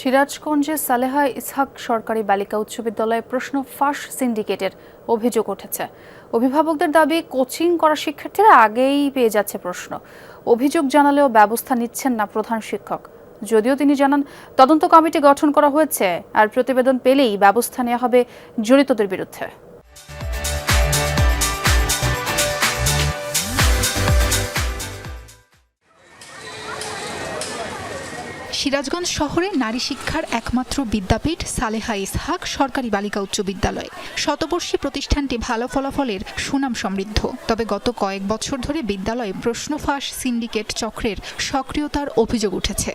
সিরাজগঞ্জে সালেহা ইসহাক সরকারি বালিকা উচ্চ বিদ্যালয়ে প্রশ্ন ফাঁস সিন্ডিকেটের অভিযোগ উঠেছে। অভিভাবকদের দাবি, কোচিং করা শিক্ষার্থীরা আগেই পেয়ে যাচ্ছে প্রশ্ন। অভিযোগ জানালেও ব্যবস্থা নিচ্ছেন না প্রধান শিক্ষক। যদিও তিনি জানান, তদন্ত কমিটি গঠন করা হয়েছে আর প্রতিবেদন পেলেই ব্যবস্থা নেওয়া হবে জড়িতদের বিরুদ্ধে। সিরাজগঞ্জ শহরে নারী শিক্ষার একমাত্র বিদ্যাপীঠ সালেহা ইসহাক সরকারি বালিকা উচ্চ বিদ্যালয়। শতবর্ষী প্রতিষ্ঠানটি ভালো ফলাফলের সুনাম সমৃদ্ধ। তবে গত কয়েক বছর ধরে বিদ্যালয়ে প্রশ্ন ফাঁস সিন্ডিকেট চক্রের সক্রিয়তার অভিযোগ উঠেছে।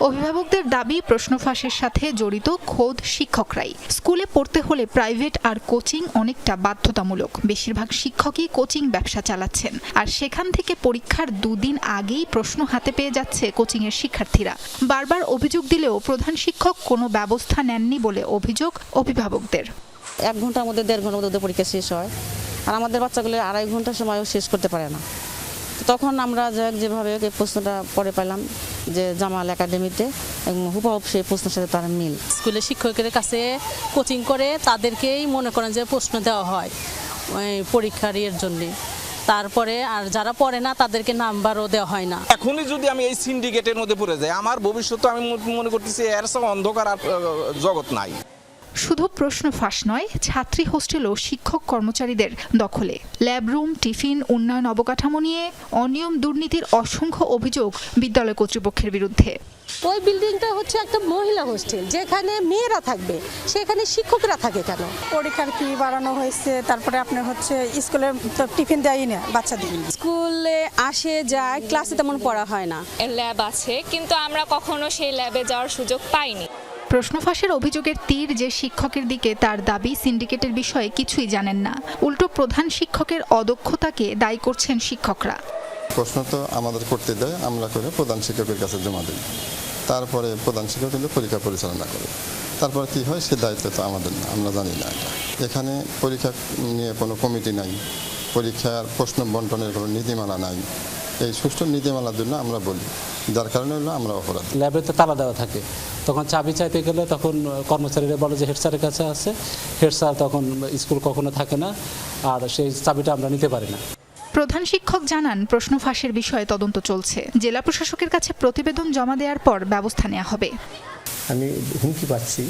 অভিভাবকদের দাবি প্রশ্ন ফাঁসের সাথে জড়িত খোদ শিক্ষকরাই। স্কুলে পড়তে হলে প্রাইভেট আর কোচিং অনেকটা বাধ্যতামূলক। বেশিরভাগ শিক্ষকই কোচিং ব্যবসা চালাচ্ছেন। আর সেখান থেকে পরীক্ষার দুদিন আগেই প্রশ্ন হাতে পেয়ে যাচ্ছে কোচিংয়ের শিক্ষার্থীরা। বারবার অভিযোগ দিলেও প্রধান শিক্ষক কোনো ব্যবস্থা নেননি বলে অভিযোগ অভিভাবকদের। এক ঘণ্টার মধ্যে, দেড় ঘণ্টার মধ্যে পরীক্ষা শেষ হয়। আর আমাদের বাচ্চাগুলো আড়াই ঘণ্টা সময়ও শেষ করতে পারে না। তখন আমরা যাই হোক যেভাবে এই প্রশ্নটা পরে পেলাম যে জামাল একাডেমিতে এবং হুবহুব সেই প্রশ্নের সাথে তার মিল। স্কুলের শিক্ষকের কাছে কোচিং করে তাদেরকেই মনে করেন যে প্রশ্ন দেওয়া হয় ওই পরীক্ষার ইয়ের জন্যে। তারপরে আর যারা পড়ে না তাদেরকে নাম্বারও দেওয়া হয় না। এখনই যদি আমি এই সিন্ডিকেটের মধ্যে পড়ে যাই আমার ভবিষ্যৎ আমি ম- মনে করতেছি এর সঙ্গে অন্ধকার আর জগৎ নাই। শুধু প্রশ্ন ফাঁস নয় ছাত্রী হোস্টেলও শিক্ষক কর্মচারীদের দখলে। ল্যাবরুম টিফিন উন্নয়ন অবকাঠামো নিয়ে অনিয়ম দুর্নীতির অসংখ্য অভিযোগ বিদ্যালয় কর্তৃপক্ষের বিরুদ্ধে। ওই বিল্ডিংটা হচ্ছে একটা মহিলা হোস্টেল যেখানে মেয়েরা থাকবে সেখানে শিক্ষকরা থাকে কেন? পরীক্ষার ফি বাড়ানো হয়েছে তারপরে আপনার হচ্ছে স্কুলে তো টিফিন দেয়ই না বাচ্চাদের স্কুলে আসে যায় ক্লাসে তেমন পড়া হয় না। ল্যাব আছে কিন্তু আমরা কখনো সেই ল্যাবে যাওয়ার সুযোগ পাইনি। প্রশ্ন ফাঁসের অভিযোগের তীর যে শিক্ষকের দিকে, তার দাবি সিন্ডিকেটের বিষয়ে কিছুই জানেন না। উল্টো প্রধান শিক্ষকের অদক্ষতাকে দায়ী করছেন শিক্ষকরা। প্রশ্ন তো আমাদের করতে দেয়, আমরা করে প্রধান শিক্ষকের কাছে জমা দিই। তারপরে প্রধান শিক্ষক কিন্তু পরীক্ষা পরিচালনা করে। তারপরে কি হয়, সে দায়িত্ব তো আমাদের না, আমরা জানি না। এখানে পরীক্ষা নিয়ে কোনো কমিটি নাই, পরীক্ষার প্রশ্ন বন্টনের কোনো নীতিমালা নাই। এই সুষ্ঠু নীতিমালার জন্য আমরা বলি। যার কারণে হলো আমরা অপরাধ। ল্যাবে তো তালা দেওয়া থাকে। তখন চাবি চাইতে গেলে তখন কর্মচারীরা বলে যে হেড স্যারের কাছে আছে। হেড স্যার তখন স্কুল কখনো থাকে না আর সেই চাবিটা আমরা নিতে পারি না। প্রধান শিক্ষক জানান প্রশ্ন ফাঁসের বিষয়ে তদন্ত চলছে। জেলা প্রশাসকের কাছে প্রতিবেদন জমা দেওয়ার পর ব্যবস্থা নেওয়া হবে। আমি হুমকি পাচ্ছি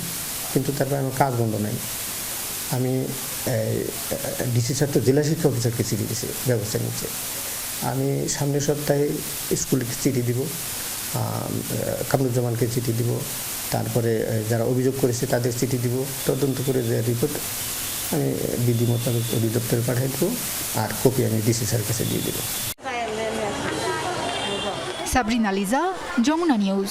কিন্তু তারপরে আমার কাজ বন্ধ নাই। আমি ডিসি স্যার তো জেলা শিক্ষক চিঠি দিয়েছি ব্যবস্থা নিচ্ছে আমি সামনের সপ্তাহে স্কুলে চিঠি দিব কামরুজ্জামানকে চিঠি দিব, তারপরে যারা অভিযোগ করেছে তাদের চিঠি দিব, তদন্ত করে যে রিপোর্ট আমি বিধি মোতাবেক অধিদপ্তরে পাঠাই দেবো, আর কপি আমি ডিসি স্যার কাছে দিয়ে দেবো। সাবরিনা লিজা, যমুনা নিউজ